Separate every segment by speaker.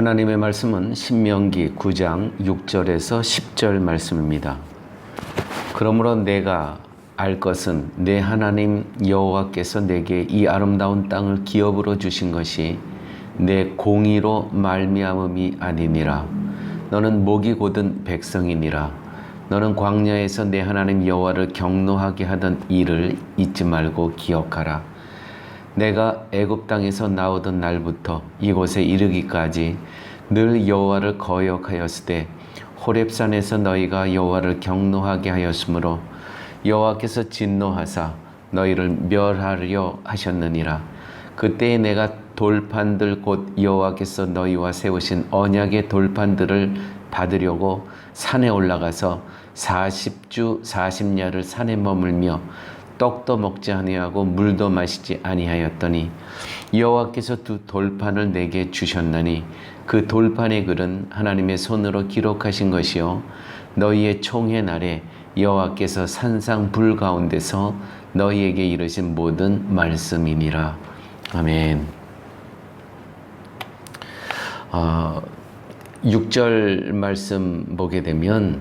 Speaker 1: 하나님의 말씀은 신명기 9장 6절에서 10절 말씀입니다. 그러므로 내가 알 것은 내 하나님 여호와께서 내게 이 아름다운 땅을 기업으로 주신 것이 내 공의로 말미암음이 아니니라. 너는 목이 곧은 백성이니라. 너는 광야에서 내 하나님 여호와를 경노하게 하던 일을 잊지 말고 기억하라. 내가 애굽 땅에서 나오던 날부터 이곳에 이르기까지 늘 여호와를 거역하였으되 호렙산에서 너희가 여호와를 경노하게 하였으므로 여호와께서 진노하사 너희를 멸하려 하셨느니라. 그때에 내가 돌판들 곧 여호와께서 너희와 세우신 언약의 돌판들을 받으려고 산에 올라가서 40주 40야를 산에 머물며 떡도 먹지 아니하고 물도 마시지 아니하였더니 여호와께서 두 돌판을 내게 주셨나니 그 돌판의 글은 하나님의 손으로 기록하신 것이요 너희의 총회 날에 여호와께서 산상 불 가운데서 너희에게 이르신 모든 말씀이니라 아멘. 어, 6절 말씀 보게 되면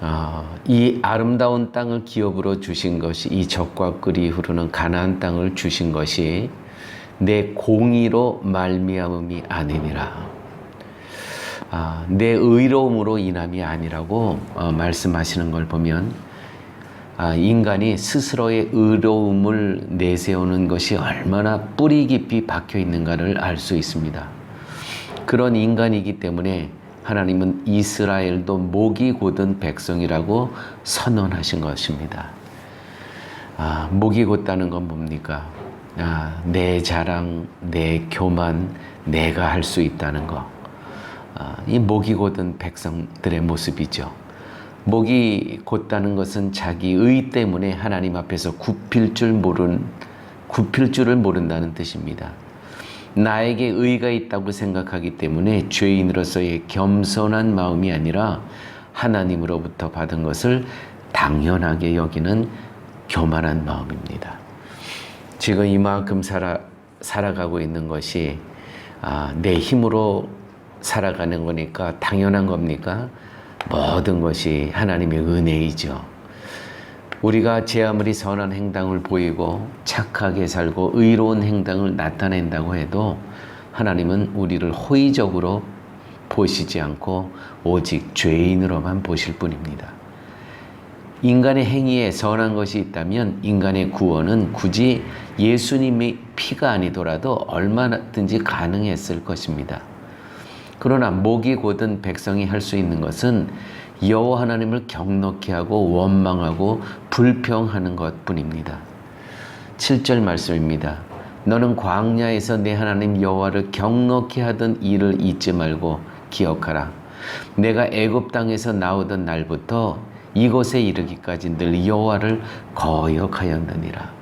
Speaker 1: 아, 이 아름다운 땅을 기업으로 주신 것이 이 적과 꿀이 흐르는 가나안 땅을 주신 것이 내 공의로 말미암음이 아니니라. 아, 내 의로움으로 인함이 아니라고 어, 말씀하시는 걸 보면 아, 인간이 스스로의 의로움을 내세우는 것이 얼마나 뿌리 깊이 박혀 있는가를 알 수 있습니다. 그런 인간이기 때문에 하나님은 이스라엘도 목이 곧은 백성이라고 선언하신 것입니다. 아, 목이 곧다는 건 뭡니까? 아, 내 자랑, 내 교만, 내가 할 수 있다는 거. 아, 이 목이 곧은 백성들의 모습이죠. 목이 곧다는 것은 자기 의 때문에 하나님 앞에서 굽힐 줄 모른, 굽힐 줄을 모른다는 뜻입니다. 나에게 의가 있다고 생각하기 때문에 죄인으로서의 겸손한 마음이 아니라 하나님으로부터 받은 것을 당연하게 여기는 교만한 마음입니다. 지금 이만큼 살아, 살아가고 있는 것이 아, 내 힘으로 살아가는 거니까 당연한 겁니까? 모든 것이 하나님의 은혜이죠. 우리가 제 아무리 선한 행동을 보이고 착하게 살고 의로운 행동을 나타낸다고 해도 하나님은 우리를 호의적으로 보시지 않고 오직 죄인으로만 보실 뿐입니다. 인간의 행위에 선한 것이 있다면 인간의 구원은 굳이 예수님의 피가 아니더라도 얼마든지 가능했을 것입니다. 그러나 목이 곧은 백성이 할 수 있는 것은 여호와 하나님을 경넉히 하고 원망하고 불평하는 것뿐입니다. 7절 말씀입니다. 너는 광야에서 내 하나님 여호와를 경넉히 하던 일을 잊지 말고 기억하라. 내가 애굽 땅에서 나오던 날부터 이곳에 이르기까지 늘 여호와를 거역하였느니라.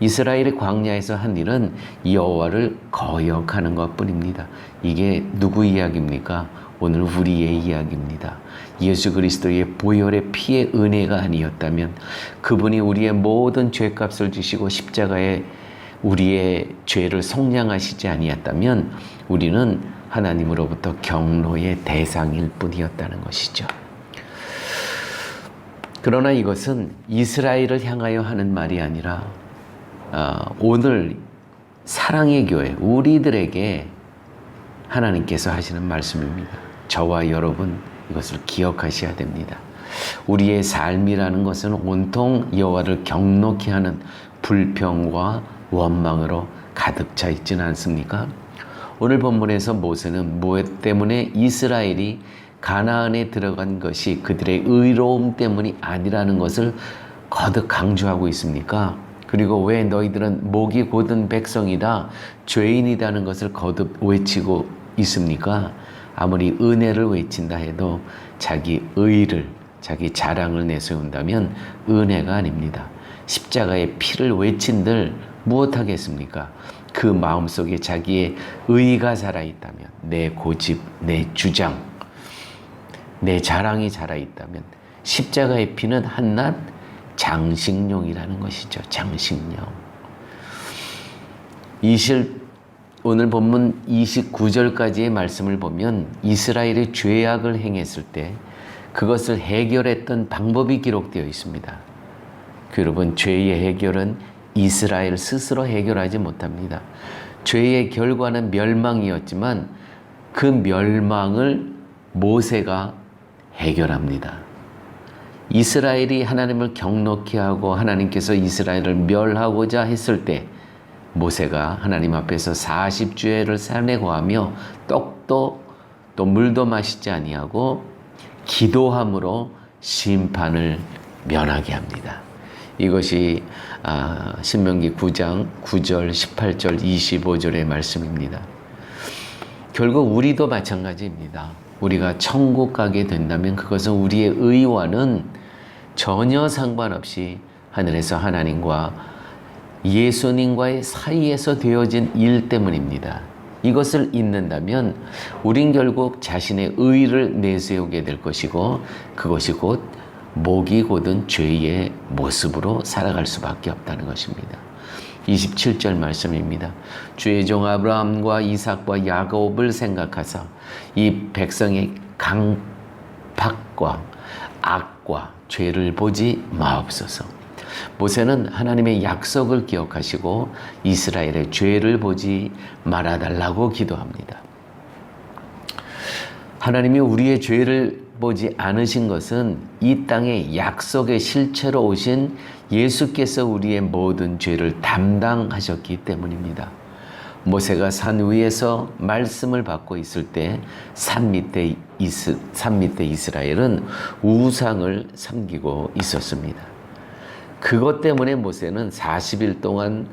Speaker 1: 이스라엘의 광야에서 한 일은 여호와를 거역하는 것뿐입니다. 이게 누구 이야기입니까? 오늘 우리의 이야기입니다. 예수 그리스도의 보혈의 피의 은혜가 아니었다면 그분이 우리의 모든 죄값을 지시고 십자가에 우리의 죄를 속량하시지 아니었다면 우리는 하나님으로부터 경로의 대상일 뿐이었다는 것이죠. 그러나 이것은 이스라엘을 향하여 하는 말이 아니라 어, 오늘 사랑의 교회 우리들에게 하나님께서 하시는 말씀입니다. 저와 여러분 이것을 기억하셔야 됩니다. 우리의 삶이라는 것은 온통 여호와를 경록히 하는 불평과 원망으로 가득 차 있지는 않습니까? 오늘 본문에서 모세는 무엇 때문에 이스라엘이 가나안에 들어간 것이 그들의 의로움 때문이 아니라는 것을 거듭 강조하고 있습니까? 그리고 왜 너희들은 목이 곧은 백성이다, 죄인이라는 것을 거듭 외치고 있습니까? 아무리 은혜를 외친다 해도 자기 의를, 자기 자랑을 내세운다면 은혜가 아닙니다. 십자가의 피를 외친들 무엇하겠습니까? 그 마음속에 자기의 의가 살아있다면, 내 고집, 내 주장, 내 자랑이 살아있다면, 십자가의 피는 한낱 장식용이라는 것이죠. 장식용. 이실 오늘 본문 29절까지의 말씀을 보면 이스라엘이 죄악을 행했을 때 그것을 해결했던 방법이 기록되어 있습니다. 그 여러분, 죄의 해결은 이스라엘 스스로 해결하지 못합니다. 죄의 결과는 멸망이었지만 그 멸망을 모세가 해결합니다. 이스라엘이 하나님을 경넉히 하고 하나님께서 이스라엘을 멸하고자 했을 때 모세가 하나님 앞에서 40주회를 산에 거하며 떡도 또 물도 마시지 아니하고 기도함으로 심판을 면하게 합니다. 이것이 아, 신명기 9장 9절, 18절, 25절의 말씀입니다. 결국 우리도 마찬가지입니다. 우리가 천국 가게 된다면 그것은 우리의 의와는 전혀 상관없이 하늘에서 하나님과 예수님과의 사이에서 되어진 일 때문입니다. 이것을 잊는다면 우린 결국 자신의 의를 내세우게 될 것이고 그것이 곧 목이 곧은 죄의 모습으로 살아갈 수밖에 없다는 것입니다. 27절 말씀입니다. 주의 종 아브라함과 이삭과 야곱을 생각하사 이 백성의 강박과 악 과 죄를 보지 마옵소서. 모세는 하나님의 약속을 기억하시고 이스라엘의 죄를 보지 말아달라고 기도합니다. 하나님이 우리의 죄를 보지 않으신 것은 이 땅에 약속의 실체로 오신 예수께서 우리의 모든 죄를 담당하셨기 때문입니다. 모세가 산 위에서 말씀을 받고 있을 때 산 밑에 이스, 산 밑에 이스라엘은 우상을 섬기고 있었습니다. 그것 때문에 모세는 40일 동안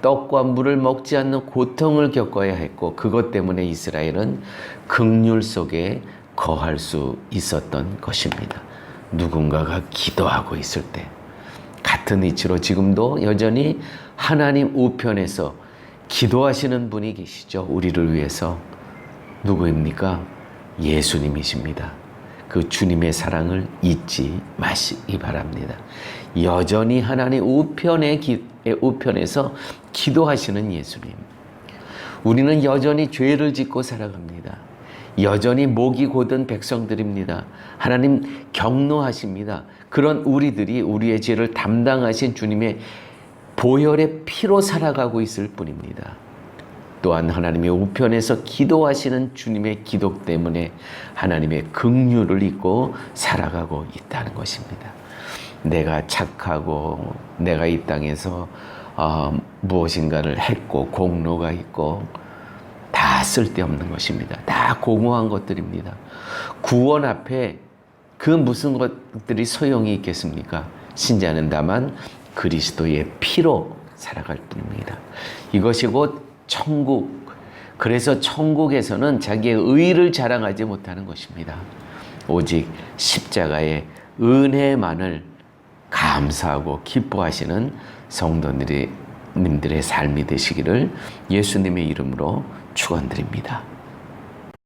Speaker 1: 떡과 물을 먹지 않는 고통을 겪어야 했고 그것 때문에 이스라엘은 극률 속에 거할 수 있었던 것입니다. 누군가가 기도하고 있을 때 같은 이치로 지금도 여전히 하나님 우편에서 기도하시는 분이 계시죠. 우리를 위해서 누구입니까? 예수님이십니다. 그 주님의 사랑을 잊지 마시기 바랍니다. 여전히 하나님 우편의 기, 우편에서 기도하시는 예수님. 우리는 여전히 죄를 짓고 살아갑니다. 여전히 목이 고든 백성들입니다. 하나님 경노하십니다. 그런 우리들이 우리의 죄를 담당하신 주님의 보혈의 피로 살아가고 있을 뿐입니다. 또한 하나님의 우편에서 기도하시는 주님의 기도 때문에 하나님의 긍휼을 잊고 살아가고 있다는 것입니다. 내가 착하고 내가 이 땅에서 어, 무엇인가를 했고 공로가 있고 다 쓸데없는 것입니다. 다 공허한 것들입니다. 구원 앞에 그 무슨 것들이 소용이 있겠습니까? 신자는 다만 그리스도의 피로 살아갈 뿐입니다. 이것이 곧 천국. 그래서 천국에서는 자기의 의를 자랑하지 못하는 것입니다. 오직 십자가의 은혜만을 감사하고 기뻐하시는 성도들의 님들의 삶이 되시기를 예수님의 이름으로 축원드립니다.